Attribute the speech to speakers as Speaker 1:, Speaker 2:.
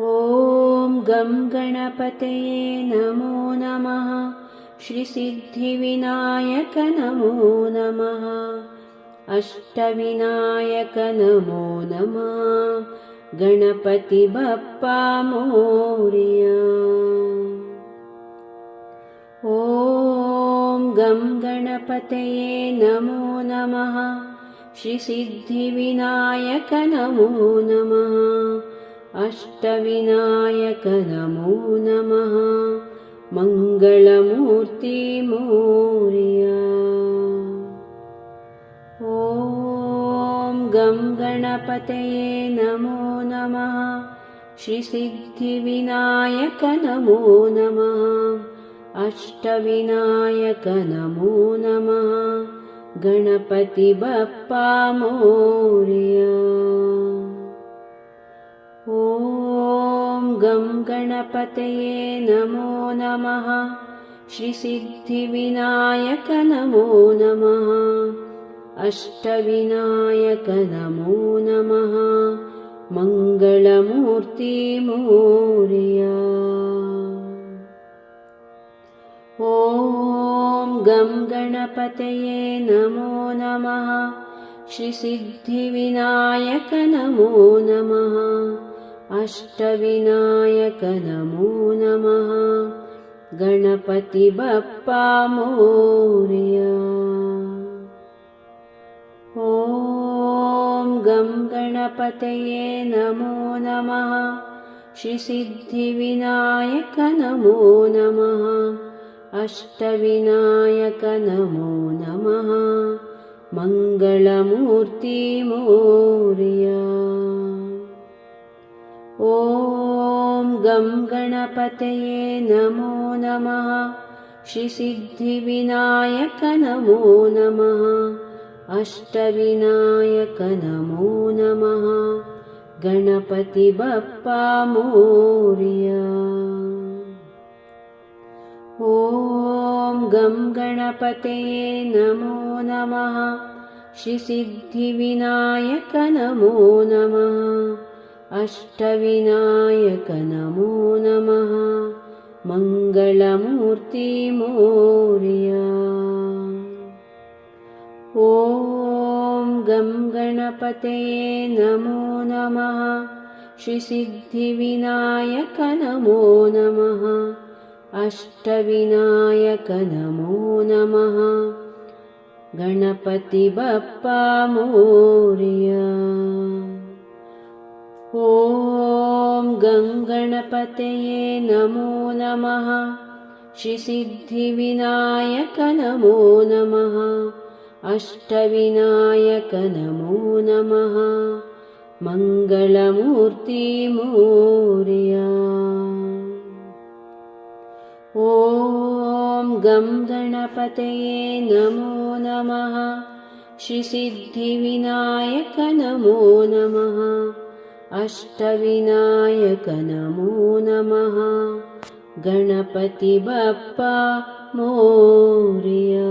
Speaker 1: ॐ गं गणपतये नमो नमः। श्रीसिद्धिविनायक नमो नमः। अष्टविनायक नमो नमः। गणपति बप्पा मोर्या। ॐ गं गणपतये नमो नमः। श्रीसिद्धिविनायक नमो नमः अष्टविनायक नमो। नमः मङ्गलमूर्ति मोर्या ॐ गं गणपतये नमो नमः। श्रीसिद्धिविनायक नमो। नमः अष्टविनायक नमो नमः। गणपति बप्पा मोर्या ॐ गं गणपतये नमो नमः। श्रीसिद्धिविनायक नमो नमः। अष्टविनायक नमो नमः। मङ्गलमूर्ति मोर्या ॐ गं गणपतये नमो नमः। श्रीसिद्धिविनायक नमो नमः अष्टविनायक नमो नमः गणपति बप्पा मोर्या ॐ गं गणपतये नमो नमः। श्रीसिद्धिविनायक नमो नमः अष्टविनायक नमो नमः मङ्गलमूर्ति गणपतये नमो नमः। श्रीसिद्धिविनायक नमो। नमः अष्टविनायक नमो। नमः गणपति बप्पा मोर्या। ॐ गं गणपतये नमो नमः। श्रीसिद्धिविनायक नमो नमः अष्टविनायक नमो। नमः मङ्गलमूर्ति मोर्या ॐ गं गणपतये नमो नमः। श्रीसिद्धिविनायक नमो। नमः अष्टविनायक नमो नमः। गणपति बप्पा मोर्या ॐ गं गणपतये नमो नमः। श्रीसिद्धिविनायक नमो। नमः अष्टविनायक नमो। नमः मङ्गलमूर्ति मोर्या ॐ गं गणपतये नमो नमः। श्रीसिद्धिविनायक नमो नमः अष्टविनायक नमो नमः गणपति बप्पा मोर्या